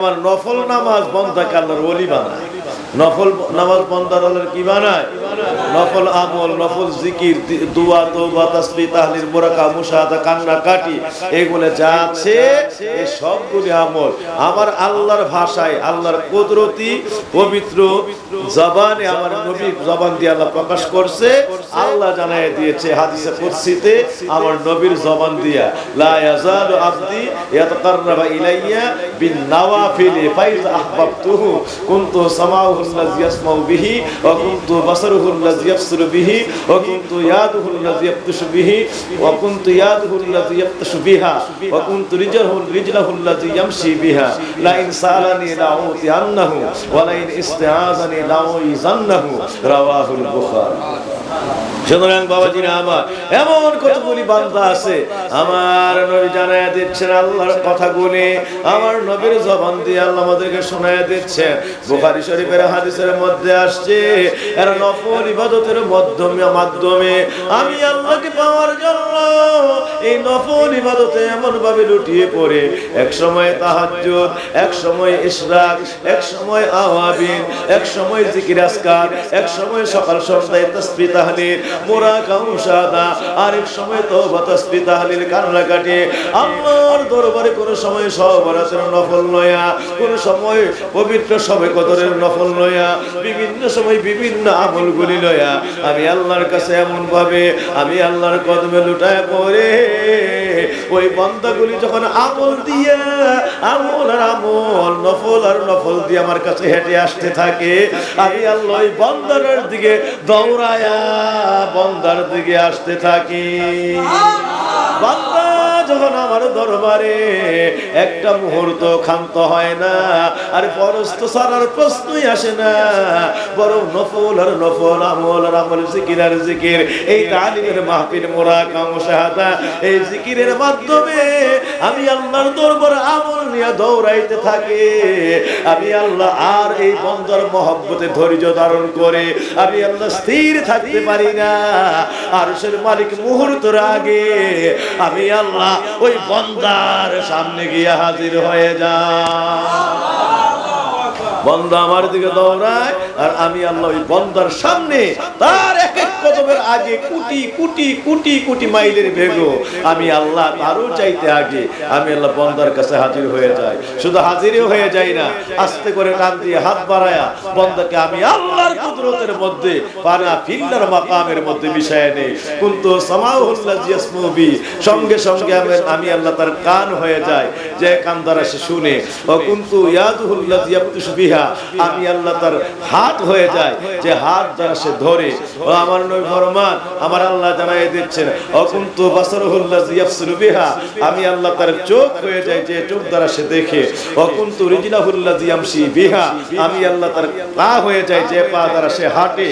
আমার নফল নামাজ বন্ধ আল্লাহর ওলি বানায়। নফল নামাজ বন্ধ কি বানায়? নফল আমল, নফল জিকির দুয়া তৌবা তাসবিহ, তাহলিল মুরাকা মুশাহাদা কান্না কাটি এগুলো যা আছে, এই সবগুলি আমল আমার আল্লাহর ভাষায়, আল্লাহর কুদরতি, পবিত্র জবানে আমার নবী জবান দিয়ে আল্লাহ প্রকাশ করছে, আল্লাহ জানাই দিয়েছে হাদিসে কুদসিতে, আমার নবীর জবান দিয়া, লা ইয়াজালু আবদি ইয়াতাকাররাবা ইলাইয়া বিন নাওয়াফিলি ফাইজ আহবাবতুহু, কুনতু সামাউহু আল্লাযী ইয়াসমাউ বিহি, ওয়া কুনতু বাসারুহু আমার, এমন কতগুলি বান্দা আছে, আমার নবী দিচ্ছেন আল্লাহর কথাগুলি আমার নবীর জবান দিয়ে আল্লাহ আমাদেরকে শোনায় দিচ্ছেন। বুখারী শরীফের হাদিসের মধ্যে আসছে, এরা ইবাদতের মাধ্যমে মাধ্যমে আমি আল্লাহকে পাওয়ার জন্য এই নফল ইবাদতে এমন ভাবে লুটিয়ে পড়ে। এক সময় তাহাজ্জুদ, এক সময় ইশরাক, এক সময় আওয়াবিন, এক সময় জিকির আসকার এক সময় সকাল সন্ধ্যায় তাসবিহ তাহলিল মুরাকা মুশাহাদা আর এক সময় তওবা তাসবিহ তাহলিল কান্না কাটে আল্লাহর দরবারে কোন সময় সহবরাতের নফল নয়া, কোন সময় পবিত্র সবে কদরের নফল নয়া, বিভিন্ন সময় বিভিন্ন আমলগুলি লয়া। আমি আল্লাহর কাছে এমন ভাবে আমি আল্লাহর কদমে লুটায় পড়ে, ওই বান্দাগুলি যখন আমল দিয়া, আমল আর আমল, নফল আর নফল দিয়ে আমার কাছে হেঁটে আসতে থাকে, আমি আল্লাহ ওই দিকে দৌড়ায়া, বন্দার দিকে আসতে থাকি। বান্দা যখন আমার দরবারে একটা মুহূর্ত ক্ষান্ত হয় না, আর পরস্ত সারার প্রশ্নই আসে না, বরং নফল আর নফল, আমল আর আমল, জিকির আর জিকির, এই তালিমের মাহফিল মোরা কাম শাহাদা, এই জিকিরের মাধ্যমে আমি আল্লাহর দরবার আমল নিয়ে দৌড়াইতে থাকি। আমি আল্লাহ আর এই বন্দর মহব্বতে ধৈর্য ধারণ করে আমি আল্লাহ স্থির থাকতে পারি না। আর মালিক মুহূর্তের আগে আমি আল্লাহ ওই বন্দার সামনে গিয়ে হাজির হয়ে যা। বন্দা আমার দিকে দৌড়ায়, আর আমি আল্লাহ ওই বন্দার সামনে তার আগে কুটি কুটি কুটি কুটি মাইলের বেগো আমি আল্লাহ তারও চাইতে আগে, আমি আল্লাহ বন্দার কাছে হাজির হয়ে যাই। শুধু হাজিরও হয়ে যাই না, আস্তে করে টান দিয়ে হাত বাড়ায়া বন্দাকে আমি আল্লাহর কুদরতের মধ্যে, পানা ফিল্লার মাকামের মধ্যে মিশায় নেই। কিন্তু সামাউল্লাহ জিয়াসমুবি, সঙ্গে সঙ্গে আমি আমি আল্লাহ তার কান হয়ে যায় যে কান দ্বারা সে শুনে, ও কিন্তু ইয়াদুহুল্লাহ জিয়াবতুশু বিহা আমি আল্লাহ তার হাত হয়ে যায় যে হাত দ্বারা সে ধরে, ও আমার নবী ফরমান আমার আল্লাহ জানাই দিচ্ছেন, অকুন্ত কিন্তু ইয়াফসুলু বিহা আমি আল্লাহ তার চোখ হয়ে যায় যে চোখ দ্বারা সে দেখে, অকুন্ত কিন্তু রিজলাহুল্লাহ জিয়ামশি বিহা আমি আল্লাহ তার পা হয়ে যায় যে পা দ্বারা সে হাঁটে।